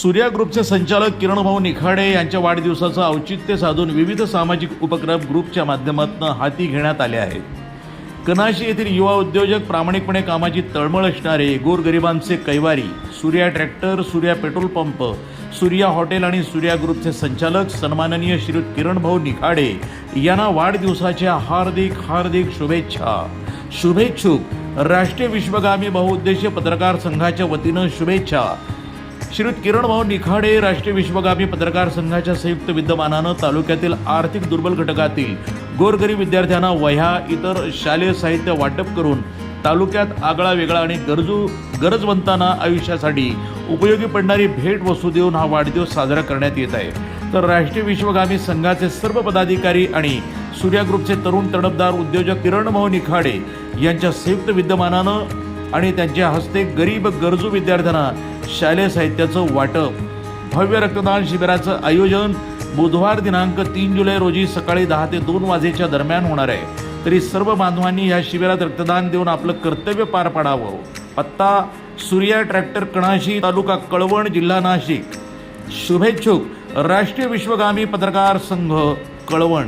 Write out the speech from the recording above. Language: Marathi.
सूर्या ग्रुपचे संचालक किरणभाऊ निखाडे यांच्या वाढदिवसाचं औचित्य साधून विविध सामाजिक उपक्रम ग्रुपच्या माध्यमातून हाती घेण्यात आले आहेत. कनाशी येथील युवा उद्योजक प्रामाणिकपणे कामाची तळमळ असणारे गोरगरिबांचे कैवारी Surya tractor Surya petrol pump Surya hotel आणि सूर्या ग्रुपचे संचालक सन्माननीय श्री किरणभाऊ निखाडे यांना वाढदिवसाच्या हार्दिक हार्दिक शुभेच्छा. शुभेच्छुक राष्ट्रीय विश्वगामी बहुउद्देशीय पत्रकार संघाच्या वतीनं शुभेच्छा. श्री किरणभाऊ निखाडे राष्ट्रीय विश्वगामी पत्रकार संघाच्या संयुक्त विद्यमानानं तालुक्यातील आर्थिक दुर्बल घटकातील गोरगरीब विद्यार्थ्यांना वह्या इतर शालेय साहित्य वाटप करून तालुक्यात आगळा वेगळा आणि गरजू गरजवंतांना आयुष्यासाठी उपयोगी पडणारी भेट वस्तू देऊन हा वाढदिवस साजरा करण्यात येत आहे. तर राष्ट्रीय विश्वगामी संघाचे सर्व पदाधिकारी आणि सूर्या ग्रुपचे तरुण तडपदार उद्योजक किरणभाऊ निखाडे यांच्या संयुक्त विद्यमानानं आणि त्यांच्या हस्ते गरीब गरजू विद्यार्थ्यांना शालेय साहित्याचं वाटप. भव्य रक्तदान शिबिराचं आयोजन बुधवार दिनांक तीन जुलै रोजी सकाळी दहा ते दोन वाजेच्या दरम्यान होणार आहे. तरी सर्व बांधवांनी या शिबिरात रक्तदान देऊन आपलं कर्तव्य पार पाडावं. पत्ता सूर्या ट्रॅक्टर कणाशी तालुका कळवण जिल्हा नाशिक. शुभेच्छुक राष्ट्रीय विश्वगामी पत्रकार संघ कळवण.